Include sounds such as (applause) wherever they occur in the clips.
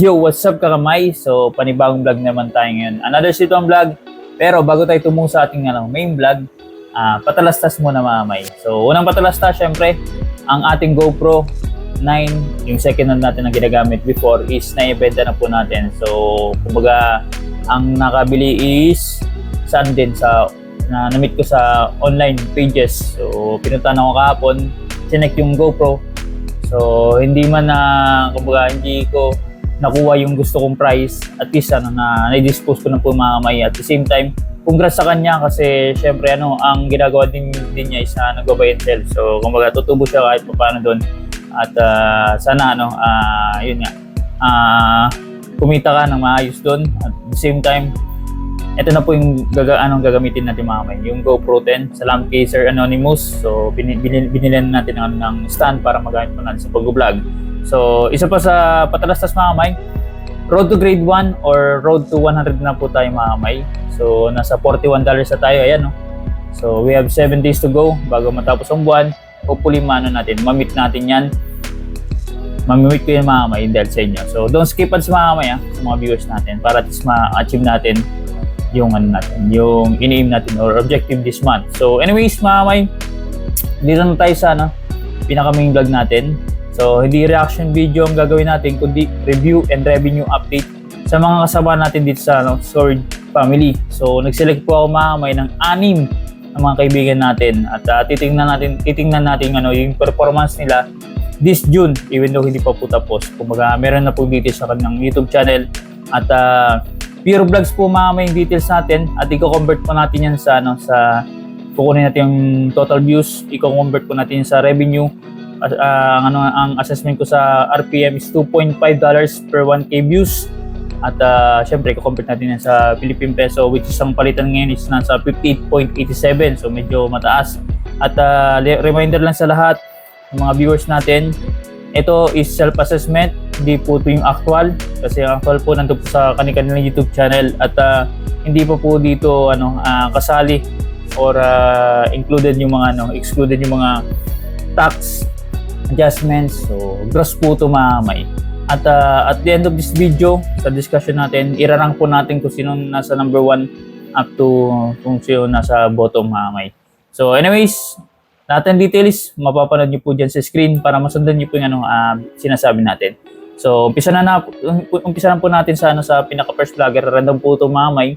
Yo, what's up kakamay? So, panibagong vlog naman tayo ngayon. Another sitwang vlog. Pero bago tayo tumungo sa ating ano, main vlog, ah, patalastas muna mga may. So, unang patalastas, syempre, ang ating GoPro 9, yung second hand natin na ginagamit before is naibenta na po natin. So, kumbaga, ang nakabili is saan din sa na namit ko sa online pages. So, pinuntahan ako kahapon, chinek yung GoPro. So, hindi man na, kumbaga, hindi ko nakuha yung gusto kong price at least ano na na-dispose ko mga kamay. At the same time congrats sa kanya kasi syempre ano ang ginagawa din, din niya is na nag-buy and sell so kumbaga tutubo siya kahit pa paano doon at ah, sana ano ah, yun nga ah, kumita ka ng maayos doon at the same time ito na po yung gaga, anong gagamitin natin mga kamay. Yung GoPro 10 sa Lamp Caser Anonymous. So binil, binil, natin ng, ng stand para magamit po natin sa pag-vlog So, isa pa sa patalastas mga kamay, road to grade 1 or road to 100 na po tayo mga kamay. So, nasa $41 na tayo, ayan no. So, we have 7 days to go bago matapos ang buwan. Hopefully, maano natin, mamit natin yan. Mamimit ko yan mga kamay dahil sa inyo. So, don't skip ads mga kamay ha, sa mga viewers natin para at least ma-achieve natin yung ano natin, yung ini-aim natin or objective this month. So, anyways mga kamay, dito na tayo sa ano, pinaka main vlog natin. So, hindi reaction video ang gagawin natin, kundi review and revenue update sa mga kasama natin dito sa ano, Sword Family. So, nag-select po ako mga kamay ng anim ng mga kaibigan natin. At uh, titingnan natin titingnan natin ano yung performance nila this June even though hindi pa po tapos. Kumbaga, meron na po details sa kanilang YouTube channel. At uh, pure vlogs po mga kamay yung details natin. At i-convert po natin yan sa ano sa kukunin natin yung total views, i-convert po natin sa revenue Ah, ang ano ang assessment ko sa RPM is 2.5 dollars per 1k views. At uh, syempre i-convert natin yan sa Philippine peso which is ang palitan ngayon is nasa 58.87 so medyo mataas. At uh, reminder lang sa lahat ng mga viewers natin ito is self-assessment hindi po ito yung actual. Kasi ang actual po nandun po sa kanilang YouTube channel. At uh, hindi pa po dito ano ah, kasali or ah, included yung mga ano excluded yung mga tax adjustments. So, gross po ito mamay. At uh, at the end of this video, sa discussion natin, irarang po natin kung sino nasa number 1 up to kung sino nasa bottom mamay. So anyways, natin details, mapapanood niyo po dyan sa screen para masundan niyo po yung ano, ah, sinasabi natin. So, umpisa na, na umpisa na po natin sa ano sa pinaka first vlogger, random po ito mamay.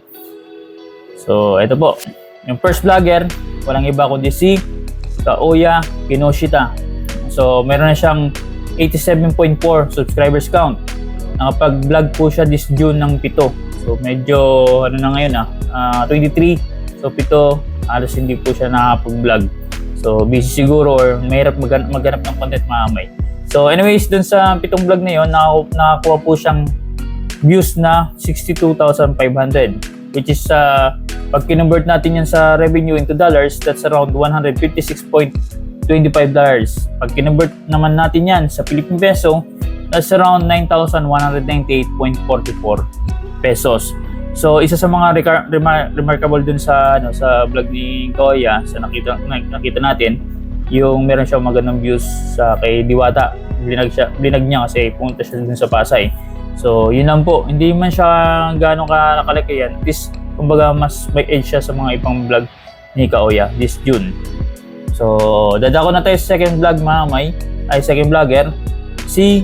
So, ito po. Yung first vlogger, walang iba kundi si Kaoya Kinoshita. So, meron na siyang 87.4 subscribers count. Nakapag-vlog po siya this June ng pito. So, medyo, ano na ngayon ah, ah uh, 23. So, pito, halos hindi po siya nakapag-vlog. So, busy siguro or mahirap mag- maghanap ng content maamay. So, anyways, dun sa pitong vlog na yun, nakakuha po siyang views na 62,500 which is sa uh, pag kinonvert natin yan sa revenue into dollars that's around 156.2 $25. Pag kinonvert naman natin yan sa Philippine Peso, that's around 9,198.44 pesos. So, isa sa mga remar- remar- remarkable dun sa ano sa vlog ni Koya, sa nakita nakita natin, yung meron siyang magandang views sa kay Diwata. Binag siya, binag niya kasi pumunta siya dun sa Pasay. So, yun lang po. Hindi man siya gano'ng ka nakalaki yan. At least, kumbaga, mas may edge siya sa mga ibang vlog ni Kaoya this June. So, dadako na tayo sa second vlog, mga may. Ay, second vlogger. Si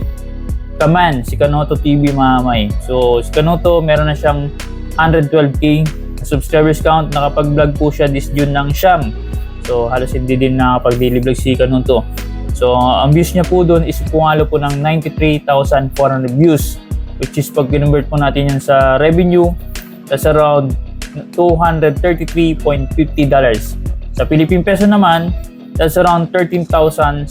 Kaman, si Kanoto TV, mga may. So, si Kanoto, meron na siyang 112k subscribers count. Nakapag-vlog po siya this June ng siyam. So, halos hindi din nakapag-daily vlog si Kanoto. So, ang views niya po doon is pumalo po ng 93,400 views which is pag convert po natin yan sa revenue, that's around 233.50 dollars. Sa Philippine peso naman, that's around 13,746.15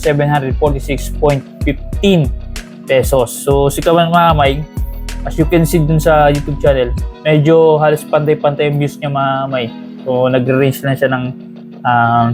pesos. So, si Kaman Mamay, as you can see dun sa YouTube channel, medyo halos pantay-pantay yung views niya Mamay. So, nag-range lang siya ng um,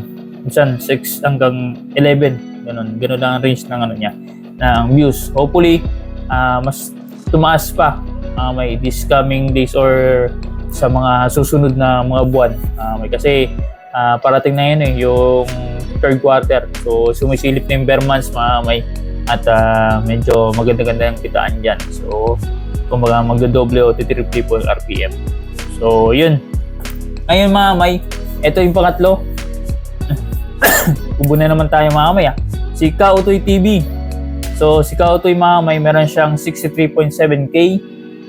minsan 6 hanggang 11. Ganun, ganun lang ang range ng ano niya, ng views. Hopefully, ah, mas tumaas pa ah, may this coming days or sa mga susunod na mga buwan. Ah, may kasi ah, parating na yun eh, yung third quarter. So sumisilip na yung bare months, mga may. at ah, medyo maganda-ganda yung kitaan dyan. So, kumbaga magdodoble o titriple po yung RPM. So, yun. Ngayon mga may, ito yung pangatlo. (coughs) Kubo na naman tayo mga may ah. Si Kautoy TV. So, si Kautoy mga may meron siyang 63.7k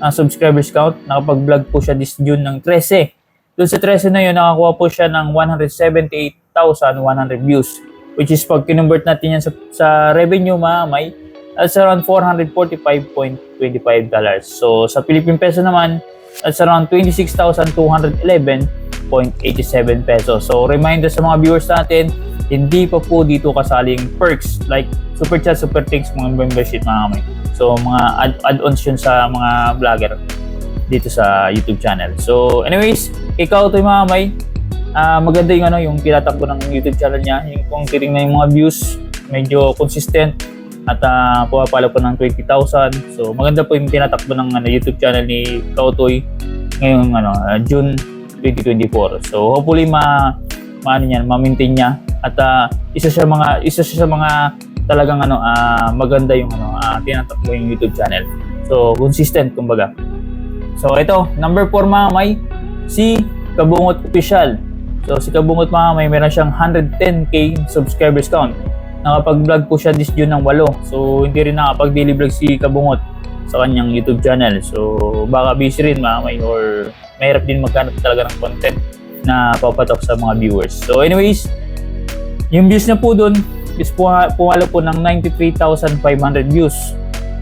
ang subscribers count. Nakapag-vlog po siya this June ng 13. Doon sa 13 na yun, nakakuha po siya ng 178,100 views. Which is pag kinonvert natin yan sa, sa revenue mga may, that's around 445.25 dollars. So sa Philippine peso naman, that's around 26,211.87 pesos. So reminder sa mga viewers natin, hindi pa po dito kasaling perks like super chat, super thanks, mga membership mga may. So mga add- add-ons yun sa mga vlogger dito sa YouTube channel. So anyways, ikaw to mga may, ah, maganda yung ano yung tinatakbo ng YouTube channel niya. Yung kung titingnan yung mga views, medyo consistent at uh, pumapalo po ng 20,000. So maganda po yung tinatakbo ng ano, YouTube channel ni Kautoy ngayong ano, ah, June 2024. So hopefully ma maano niyan, ma-maintain niya at ah, isa siya mga isa siya sa mga talagang ano ah, maganda yung ano ah, tinatakbo yung YouTube channel. So consistent kumbaga. So ito, number 4 mga may, si Kabungot Official. So si Kabungot mga may meron siyang 110k subscribers count. Nakapag-vlog po siya this June ng 8. So hindi rin nakapag-daily vlog si Kabungot sa kanyang YouTube channel. So baka busy rin mga may or mahirap din magkanap talaga ng content na papatok sa mga viewers. So anyways, yung views niya po doon is puma- pumalo po ng 93,500 views.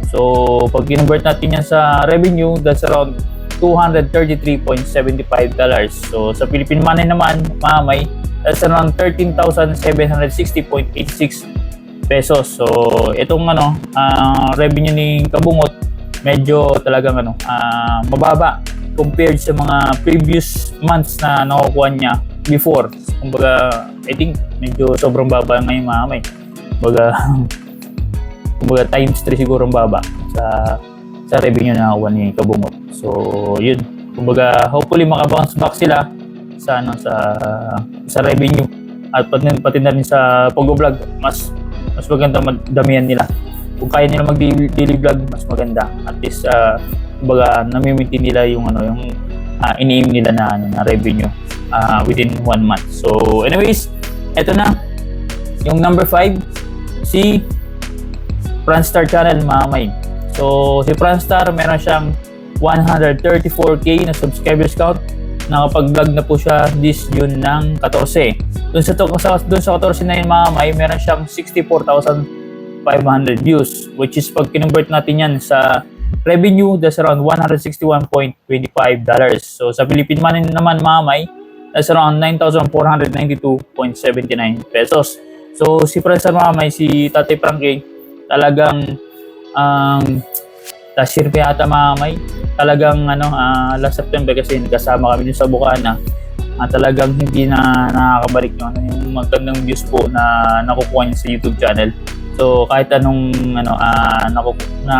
So, pag convert natin yan sa revenue, that's around 233.75 dollars. So, sa Philippine money naman, mamay, that's around 13,760.86 pesos. So, itong ano, ah, revenue ni Kabungot, medyo talagang ano, ah, mababa compared sa mga previous months na nakukuha niya before. Kumbaga, I think medyo sobrang baba ngayon mamay. Kumbaga, (laughs) kumbaga times 3 siguro ang baba sa sa revenue na nakuha ni Kabungot. So, yun. Kumbaga, hopefully makabounce back sila sa ano sa sa revenue at pati, pati na rin sa pag-vlog mas mas maganda madamihan nila. Kung kaya nila mag daily vlog, mas maganda. At least uh, kumbaga nami-maintain nila yung ano yung uh, ini-aim nila na ano, na revenue uh, within one month. So, anyways, eto na yung number 5 si Franstar Channel mga may. So, si Franstar meron siyang 134k na subscribers count. Nakapag-vlog na po siya this June ng 14. Doon sa, sa, doon sa 14 na yun mga may, meron siyang 64,500 views. Which is pag kinonvert natin yan sa revenue, that's around 161.25 dollars. So, sa Philippine money naman mga may, that's around 9,492.79 pesos. So, si Franstar mga may, si Tate Frankie, talagang ang um, last year pa yata mamay. Talagang ano uh, last September kasi nagkasama kami dun sa Bukana. Uh, talagang hindi na nakakabalik yung, ano, yung magandang views po na nakukuha niya sa YouTube channel. So kahit anong ano uh, naku, na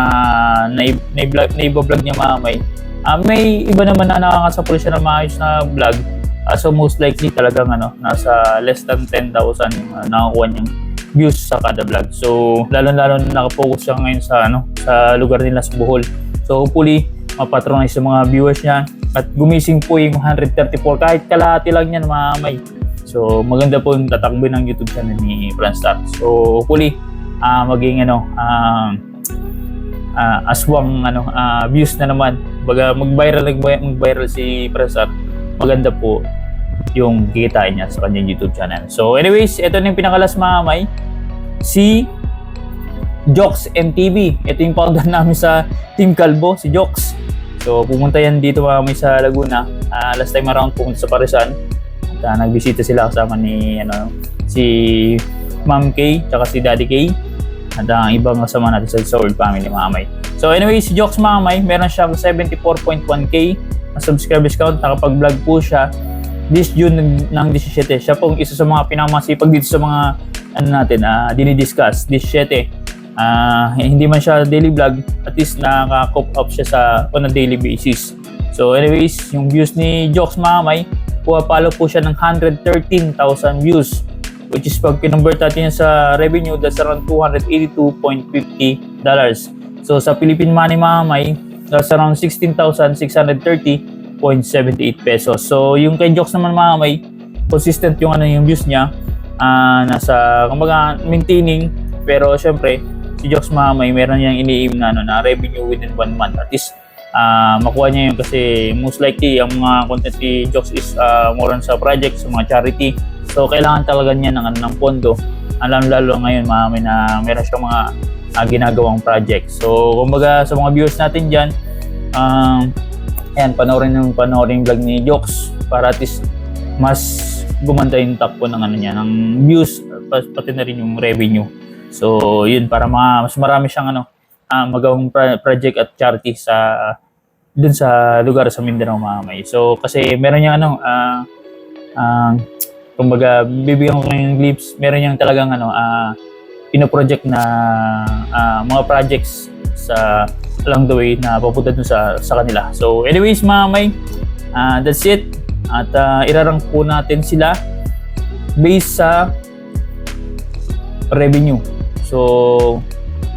na, na, vlog, na vlog niya mamay. Uh, may iba naman na nakakasapul siya ng maayos na vlog. Uh, so most likely talagang ano nasa less than 10,000 uh, nakakuha niyang views sa kada vlog. So, lalo-lalo na nakapokus siya ngayon sa ano, sa lugar nila sa Bohol. So, hopefully, mapatronize sa mga viewers niya at gumising po yung 134 kahit kalahati lang yan mga may. So, maganda po yung tatakbo ng YouTube channel ni Franstar. So, hopefully, uh, maging ano, uh, uh, aswang ano, uh, views na naman. Baga mag-viral mag-viral si Franstar. Maganda po yung kikitain niya sa kanyang YouTube channel. So anyways, ito na yung pinakalas mga may. Si Jox MTV. Ito yung founder (laughs) namin sa Team Calbo, si Jox. So pumunta yan dito mga may sa Laguna. Uh, last time around pumunta sa Parisan. At uh, nagbisita sila kasama ni ano, si Ma'am K tsaka si Daddy K. At ang uh, ibang kasama natin sa Soul Family mga may. So anyway, si Jox mga may, meron siyang 74.1k na subscribers count. Nakapag-vlog po siya this June ng, ng 17. Siya pong isa sa mga pinakamasipag dito sa mga ano natin, uh, dinidiscuss. 17. Uh, hindi man siya daily vlog, at least nakaka-cop up siya sa on a daily basis. So anyways, yung views ni Jokes Mamay, pumapalo po siya ng 113,000 views. which is pag kinonvert natin sa revenue, that's around $282.50 dollars. So sa Philippine money mga may, that's around 16,630.78 pesos. So yung kay Jokes naman mga may, consistent yung ano yung views niya. Ah, nasa kumbaga maintaining pero syempre si Jokes mga may meron niyang ini-aim na ano na revenue within one month at least ah makuha niya yun kasi most likely ang mga content ni Jokes is ah, more on sa project, sa mga charity. So kailangan talaga niya ng, ano, ng pondo. Alam lalo ngayon mga may na meron siyang mga ah, ginagawang project. So kumbaga sa mga viewers natin diyan um, ayan, panoorin yung panoorin vlog ni Jokes para at least mas gumanda yung takbo ng ano niya, ng views pa- pati na rin yung revenue. So, yun para ma- mas marami siyang ano, ah, magawang pra- project at charity sa dun sa lugar sa Mindanao mga may. So, kasi meron niyang ano, ah, ah, kumbaga, bibigyan ko ng glimpse, meron niyang talagang ano, ah, pinoproject na ah, mga projects sa along the way na papunta dun sa, sa kanila. So, anyways, mga may, ah, that's it. At uh, irarank po natin sila based sa revenue. So,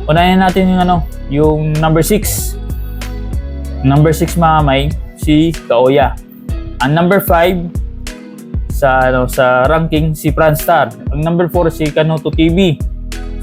unahin natin yung ano, yung number 6. Number 6 mga may, si Kaoya. Ang number 5 sa ano sa ranking si Franstar. Ang number 4 si Kanoto TV.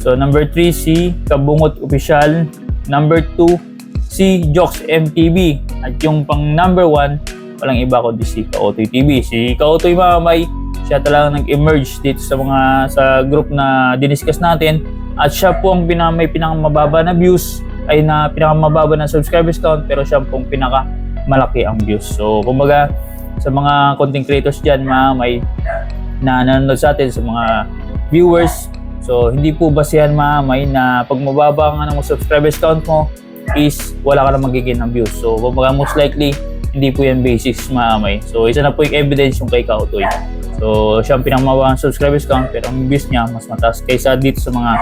So number 3 si Kabungot Official. Number 2 si Jokes MTV. At yung pang number 1 walang iba kundi si Kaotoy TV. Si Kaotoy Mamay, siya talaga nag-emerge dito sa mga sa group na diniscuss natin at siya po ang pinaka, may pinakamababa na views ay na pinakamababa na subscribers count pero siya pong pinaka malaki ang views. So kumbaga sa mga content creators dyan mga may na nanonood sa atin sa mga viewers so hindi po basihan mga may na pag mababa ang ano, mo subscribers count mo is wala ka na magiging ng views. So kumbaga most likely hindi po yan basics maamay. So isa na po yung evidence yung kay Kautoy. So siya ang pinakamababang subscribers count pero ang views niya mas mataas kaysa dito sa mga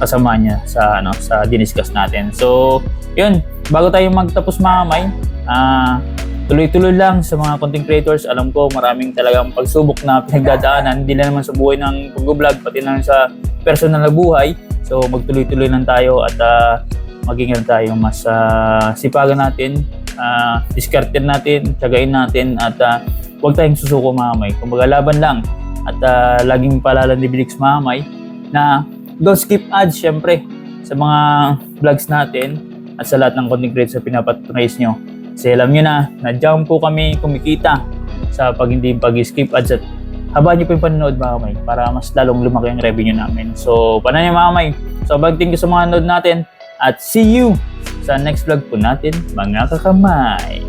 kasama niya sa ano sa diniscuss natin. So yun, bago tayo magtapos maamay, ah tuloy-tuloy lang sa mga content creators. Alam ko maraming talagang pagsubok na pinagdadaanan, hindi lang naman sa buhay ng pag-vlog, pati na sa personal na buhay. So magtuloy-tuloy lang tayo at ah, maging ano tayo mas ah, sipagan natin, uh, diskartin natin, tsagain natin at ah, huwag tayong susuko mamay. Kumbaga laban lang at ah, laging paalala ni Bilix mamay na don't skip ads syempre sa mga vlogs natin at sa lahat ng content creators na pinapatronize nyo. Kasi alam nyo na, nadyan po kami kumikita sa pag hindi pag-skip ads at habaan nyo po yung panonood mga kamay para mas lalong lumaki ang revenue namin. So, mga kamay? So, bag thank you sa mga nanood natin at see you sa next vlog po natin mga kakamay.